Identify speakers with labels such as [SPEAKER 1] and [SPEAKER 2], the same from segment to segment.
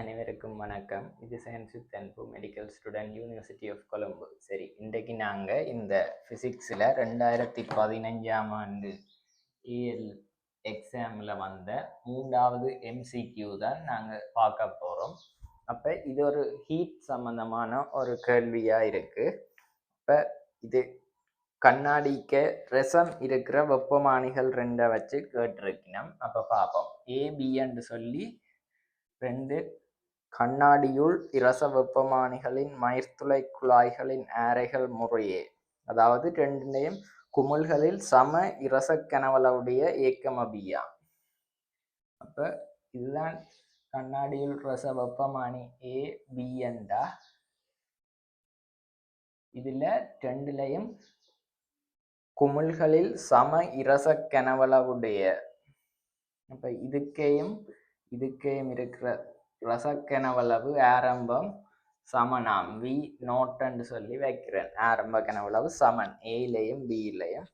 [SPEAKER 1] அனைவருக்கும் வணக்கம். இது science with Anbu medical student university of Colombo சரி இன்றைக்கு நாங்கள் இந்த ஃபிசிக்ஸில் ரெண்டாயிரத்தி பதினஞ்சாம் ஆண்டு ஏஎல் எக்ஸாமில் வந்த மூன்றாவது எம்சிக்யூ தான் நாங்கள் பார்க்க போகிறோம் அப்போ இது ஒரு ஹீட் சம்மந்தமான ஒரு கேள்வியாக இருக்குது இப்போ இது கண்ணாடிக்கு ரசம் இருக்கிற வெப்பமானிகள் ரெண்டை வச்சு கேட்டிருக்கணும். அப்போ பார்ப்போம் ஏபின்னு சொல்லி ரெண்டு கண்ணாடியுள் இரச வெப்பமானிகளின் மயிர்த்துளை குழாய்களின் ஆரைகள் முறையே. அதாவது ரெண்டுலேயும் குமிழ்களில் சம இரசக்கனவளவுடைய ஏக்கமபியா அப்ப இதுதான் கண்ணாடியுள் ரச வெப்பமானி ஏ பிஎன்டா இதுல ரெண்டுலையும் குமிழ்களில் சம இரசக்கனவளவுடைய. அப்போ அப்ப இதுக்கையும் இதுக்கையும் இருக்கிற ரசக்கெனவளவு ஆரம்பம் சமனாம் வி நோட்டன்னு சொல்லி வைக்கிறேன். ஆரம்ப கனவளவு சமன். ஏலையும் பியிலையும்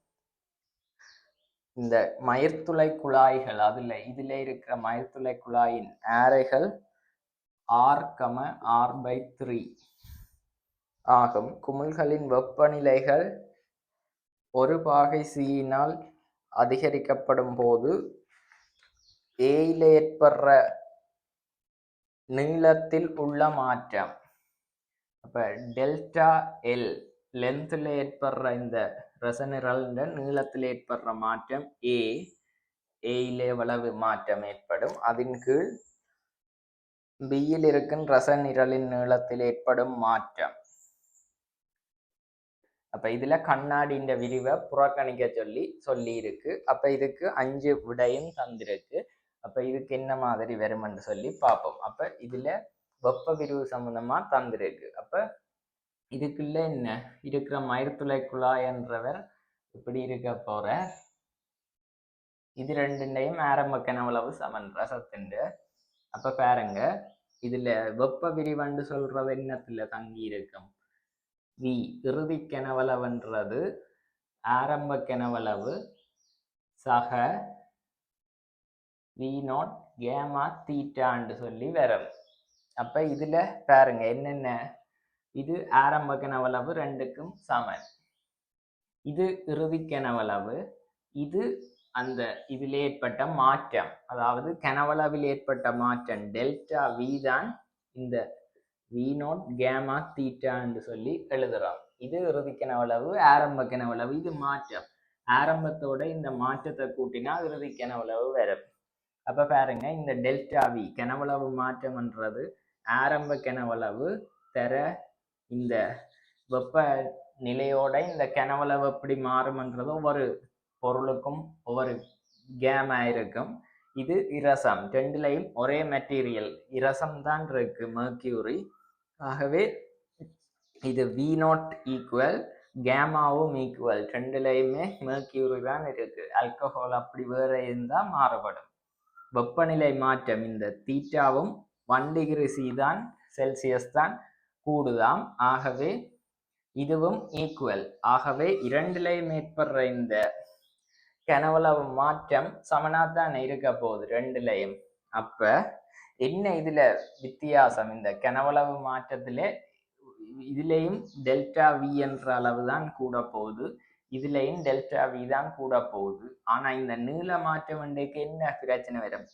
[SPEAKER 1] இந்த மயிர்த்துளை குழாய்கள் அதில் இதில் இருக்கிற மயிர்த்துளை குழாயின் ஆரைகள் R comma R by three ஆகும். குமிழ்களின் வெப்பநிலைகள் ஒரு பாகை சியினால் அதிகரிக்கப்படும் போது ஏயில ஏற்படுற நீளத்தில் உள்ள மாற்றம். அப்ப டெல்டா எல் லென்த்தில் ஏற்படுற இந்த ரசனிரல்ன்ற நீளத்தில் ஏற்படுற மாற்றம் ஏ ஏயிலே எவ்வளவு மாற்றம் ஏற்படும். அதன் கீழ் பியில் இருக்கும் ரசநிரலின் நீளத்தில் ஏற்படும் மாற்றம். அப்ப இதுல கண்ணாடின்ற விரிவை புறக்கணிக்க சொல்லி சொல்லி இருக்கு அப்ப இதுக்கு அஞ்சு விடையும் தந்திருக்கு. அப்போ இதுக்கு என்ன மாதிரி வரும்னு சொல்லி பார்ப்போம். அப்போ இதில் வெப்ப விரிவு சம்மந்தமாக தந்திருக்கு அப்போ இதுக்குள்ள என்ன? இருக்கிற மயிர்துளை குழாய் என்றவர் இப்படி இருக்க போகிற இது ரெண்டுண்டையும் ஆரம்ப கனவளவு சமன் ரசத்துண்டு. அப்போ பாருங்க இதில் வெப்ப விரிவண்டு சொல்கிறது என்னத்தில் தங்கி இருக்கும்? வி இறுதி கனவளவுன்றது ஆரம்ப கனவளவு சக வி நாட் கேமா தீட்டான்னு சொல்லி வரும். அப்போ இதில் பாருங்க என்னென்ன? இது ஆரம்ப கனவளவு ரெண்டுக்கும் சமன். இது இறுதி கனவளவு இது அந்த இதில் ஏற்பட்ட மாற்றம். அதாவது கனவளவில் ஏற்பட்ட மாற்றம் டெல்டா வி தான் இந்த வி நோட் கேமா தீட்டான்னு சொல்லி எழுதுறோம். இது இறுதி கனவளவு ஆரம்ப கனவளவு இது மாற்றம். ஆரம்பத்தோட இந்த மாற்றத்தை கூட்டினா இறுதி கனவளவு வரும். அப்போ பாருங்க இந்த டெல்டா வி கனவளவு மாற்றம்ன்றது ஆரம்ப கனவளவு தர இந்த வெப்ப நிலையோட இந்த கனவளவு எப்படி மாறும்ன்றது ஒவ்வொரு பொருளுக்கும் ஒவ்வொரு கேம் இருக்கும் இது இரசம். ரெண்டுலையும் ஒரே மெட்டீரியல் இரசம் தான் இருக்கு மர்க்யூரி ஆகவே இது வி நாட் ஈக்குவல் கேமாவும் ஈக்குவல் ரெண்டுலையுமே மெர்க்யூரி தான் இருக்கு. ஆல்கஹால் அப்படி வேற இருந்தால் மாறுபடும். வெப்பநிலை மாற்றம் இந்த தீட்டாவும் ஒன் டிகிரி சி தான் செல்சியஸ் தான் கூடுதாம் ஆகவே இதுவும் ஈக்குவல் ஆகவே இரண்டிலையும் ஏற்படுற இந்த கனவளவு மாற்றம் சமனாத்தான் இருக்க போகுது ரெண்டுலையும் அப்ப என்ன இதுல வித்தியாசம் இந்த கனவளவு மாற்றத்திலே இதுலேயும் டெல்டா வி என்ற அளவு தான் கூட போகுது இதுலேயும் டெல்டா வி தான் கூட போகுது. ஆனா இந்த நீள மாற்ற வண்டிக்கு என்ன பிரச்சனை வரும்?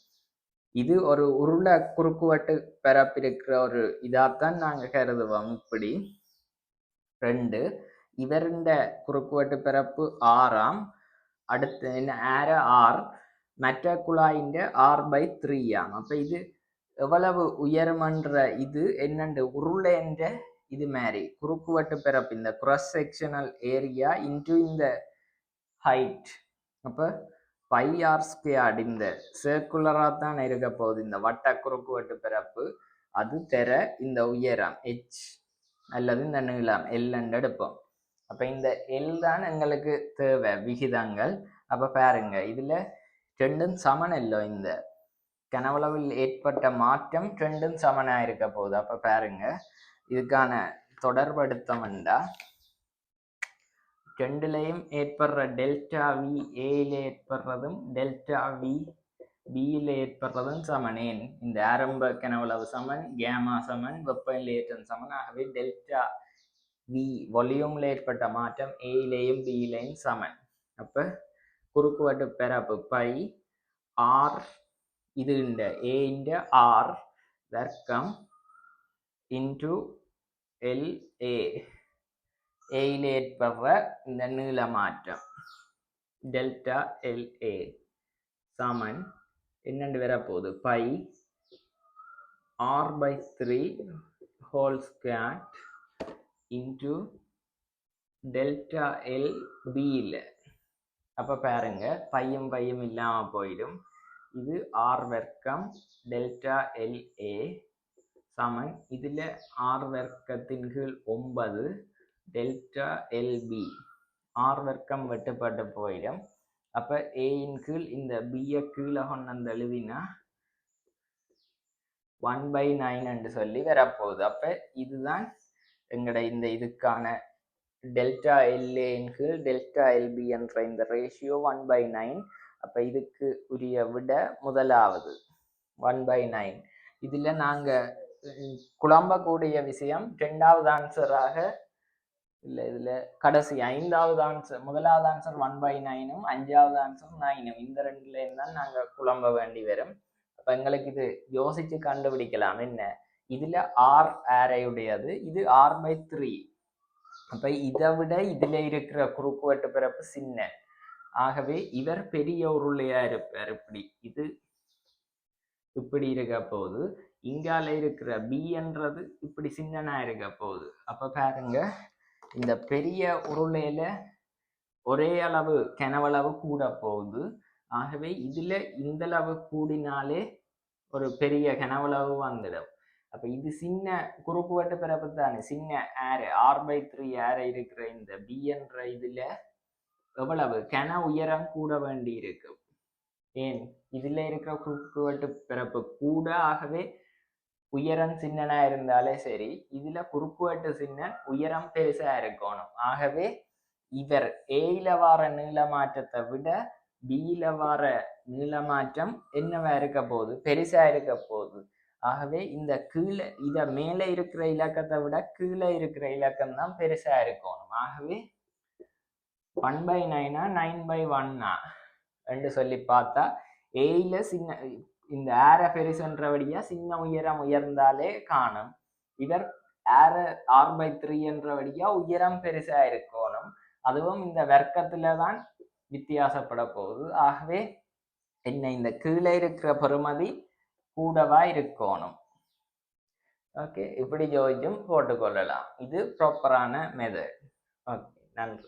[SPEAKER 1] இது ஒரு உருளை குறுக்குவட்டு பரப்பிருக்கிற ஒரு இதாத்தான் நாங்க கருதுவோம் இப்படி. ரெண்டு இவருந்த குறுக்குவட்டு பிறப்பு ஆறாம் அடுத்து என்ன? ஆர ஆர் மற்ற குழாயின்ற ஆர் பை த்ரீயாம் அப்ப இது எவ்வளவு உயரமன்ற இது என்னண்டு? உருளை என்ற இது மாதிரி குறுக்குவட்டு பிறப்பு இந்த cross செக்ஷனல் ஏரியா இன்டு இந்த ஹைட் அப்ப பை ஆர் ஸ்கொயர்ட் இந்த சர்க்குலரா தான் இருக்க போகுது. இந்த வட்ட குறுக்குவட்டு பிறப்பு அது தெர இந்த உயரம் ஹெச் அல்லது இந்த நீளம் எல் எடுப்போம். அப்ப இந்த எல் தான் எங்களுக்கு தேவை விகிதங்கள். அப்ப பாருங்க இதுல ரெண்டும் சமன் இல்லை இந்த. கனவளவில் ஏற்பட்ட மாற்றம் ரெண்டும் சமனாக இருக்க போகுது. அப்ப பாருங்க இதுக்கான தொடர்படுத்தம்ண்டா ரெண்டுலையும் ஏற்படுற டெல்டா வி ஏல ஏற்படுறதும் டெல்டா வி பியில் ஏற்படுறதும் சமனேன் இந்த ஆரம்ப கனவளவு சமன் கேமா சமன் வெப்பநிலையேற்றம் சமன். ஆகவே டெல்டா வி வால்யூம்ல ஏற்பட்ட மாற்றம் ஏயிலேயும் பியிலையும் சமன். அப்போ குறுக்குவட்டு பெறப்பு பை ஆர் இது இந்த ஏ இந்த ஆர் வர்க்கம் இன்டு எல் ஏ ஏயில் ஏற்படுற இந்த நீள மாற்றம் டெல்டா எல் ஏ சமன் என்னென்று வரப்போகுது pi R by three whole squared into delta L பியில் அப்போ பாருங்க பையும் பையும் இல்லாமல் போயிடும் இது ஆர் வர்க்கம் டெல்டா எல் ஏ சமன். இதில் ஆர் வர்க்கத்தின் கீழ் ஒன்பது டெல்டா எல்பி. ஆர் வர்க்கம் வெட்டுப்பட்டு போயிடும். அப்போ ஏயின் கீழ் இந்த பியை கீழே கொண்டு வந்து எழுதினா ஒன் பை நைன் என்று சொல்லி வரப்போகுது. அப்போ இதுதான் எங்களோட இந்த இதுக்கான டெல்டா எல்ஏன் கீழ் டெல்டா எல்பி என்ற இந்த ரேஷியோ ஒன் பை நைன் அப்போ இதுக்கு உரிய விட முதலாவது. ஒன் பை நைன் இதில் நாங்கள் குழம்பக்கூடிய விஷயம். ரெண்டாவது ஆன்சராக இல்லை இதில் கடைசி ஐந்தாவது ஆன்சர் முதலாவது ஆன்சர் ஒன் பை நைனும் அஞ்சாவது ஆன்சர் நைனும் இந்த ரெண்டுலேருந்து தான் நாங்கள் குழம்ப வேண்டி வரும். அப்போ எங்களுக்கு இது யோசித்து கண்டுபிடிக்கலாம். என்ன? இதில் ஆர் ஆரையுடையது இது ஆர் பை த்ரீ அப்போ இதை விட இதில் இருக்கிற குறுக்குவெட்டு பிறப்பு சின்ன. ஆகவே இவர் பெரிய உருளையாக இருப்பார். இப்படி. இது இப்படி இருக்க போகுது இங்கால இருக்கிற பின்றது இப்படி சின்னனா இருக்க போகுது. அப்போ பாருங்க இந்த பெரிய உருளையில ஒரே அளவு கனவளவு கூட போகுது. ஆகவே இதில் இந்த அளவு கூடினாலே ஒரு பெரிய கனவளவு வந்துடும். அப்போ இது சின்ன குறுக்குவெட்டு பிறப்பு தானே? சின்ன air R by three air இருக்கிற இந்த பி என்ற எவ்வளவு? கன உயரம் கூட வேண்டி இருக்கும் ஏன்? இதில் இருக்கிற குறுக்குவெட்டு பிறப்பு கூட ஆகவே உயரம் சின்னனா இருந்தாலே சரி இதுல குறுக்குவெட்டு சின்ன உயரம் பெருசா இருக்கணும். ஆகவே இவர் ஏயில வார நீளமாற்றத்தை விட பியில வார நீளமாற்றம் என்னவா இருக்க போகுது? பெருசா இருக்க போகுது. ஆகவே இந்த கீழே இத மேலே இருக்கிற இலக்கத்தை விட கீழே இருக்கிற இலக்கம் தான் பெருசா இருக்கணும். ஆகவே ஒன் பை நைனா நைன் பை ஒன்னா என்று சொல்லி பார்த்தா ஏயில சின்ன இந்த ஏர பெருசுன்றபடியா சின்ன உயரம் உயர்ந்தாலே காணும். இவர் ஆர ஆர் பை த்ரீ என்றபடியா உயரம் பெருசா இருக்கணும் அதுவும் இந்த வர்க்கத்துல தான் வித்தியாசப்பட போகுது. ஆகவே என்ன இந்த கீழே இருக்கிற பெருமதி கூடவா இருக்கணும்? ஓகே இப்படி ஜோதிச்சும் போட்டுக்கொள்ளலாம். இது ப்ராப்பரான மெதட் ஓகே நன்றி.